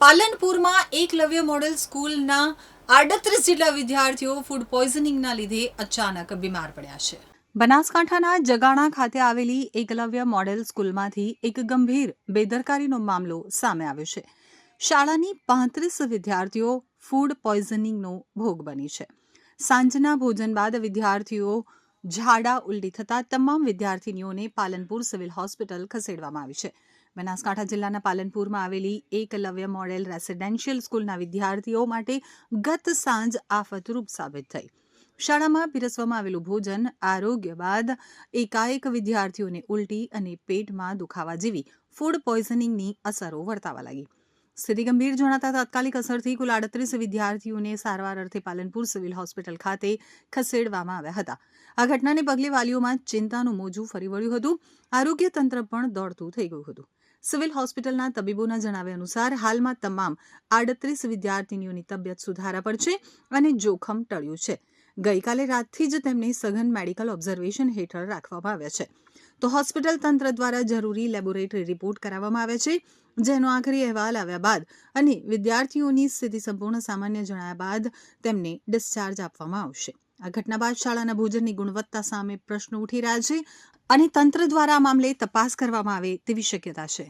પાલનપુરમાં Eklavya model સ્કૂલના આડત્રીસ જેટલા વિદ્યાર્થીઓ ફૂડ પોઈઝનિંગના લીધે અચાનક બીમાર પડ્યા છે. બનાસકાંઠાના જગાણા ખાતે આવેલી એકલવ્ય મોડેલ સ્કૂલમાંથી એક ગંભીર બેદરકારીનો મામલો સામે આવ્યો છે. શાળાની પાંત્રીસ વિદ્યાર્થીઓ ફૂડ પોઈઝનિંગનો ભોગ બની છે. સાંજના ભોજન બાદ વિદ્યાર્થીઓ ઝાડા ઉલટી થતા તમામ વિદ્યાર્થીનીઓને પાલનપુર સિવિલ હોસ્પિટલ ખસેડવામાં આવી છે. બનાસકાંઠા જિલ્લાના પાલનપુરમાં આવેલી એકલવ્ય મોડેલ રેસિડેન્શિયલ સ્કૂલના વિદ્યાર્થીઓ માટે ગત સાંજ આફતરૂપ સાબિત થઈ. શાળામાં પીરસવામાં આવેલું ભોજન આરોગ્ય બાદ એકાએક વિદ્યાર્થીઓને ઉલટી અને પેટમાં દુખાવા જેવી ફૂડ પોઈઝનિંગની અસરો વર્તાવા લાગી. સ્થિતિ ગંભીર જણાતા તાત્કાલિક અસરથી કુલ આડત્રીસ વિદ્યાર્થીઓને સારવાર અર્થે પાલનપુર સિવિલ હોસ્પિટલ ખાતે ખસેડવામાં આવ્યા હતા. આ ઘટનાને પગલે વાલીઓમાં ચિંતાનું મોજું ફરી વળ્યું હતું. આરોગ્ય તંત્ર પણ દોડતું થઈ ગયું હતું. સિવિલ હોસ્પિટલના તબીબોના જણાવ્યા અનુસાર, હાલમાં તમામ આડત્રીસ વિદ્યાર્થીનીઓની તબિયત સુધારા પર છે અને જોખમ ટળ્યું છે. ગઈકાલે રાતથી જ તેમને સઘન મેડિકલ ઓબ્ઝર્વેશન હેઠળ રાખવામાં આવ્યા છે. તો હોસ્પિટલ તંત્ર દ્વારા જરૂરી લેબોરેટરી રિપોર્ટ કરાવવામાં આવે છે, જેનો આખરી અહેવાલ આવ્યા બાદ અને વિદ્યાર્થીઓની સ્થિતિ સંપૂર્ણ સામાન્ય જણાયા બાદ તેમને ડિસ્ચાર્જ આપવામાં આવશે. આ ઘટના બાદ શાળાના ભોજનની ગુણવત્તા સામે પ્રશ્નો ઉઠી રહ્યા છે અને તંત્ર દ્વારા મામલે તપાસ કરવામાં આવે તેવી શક્યતા છે.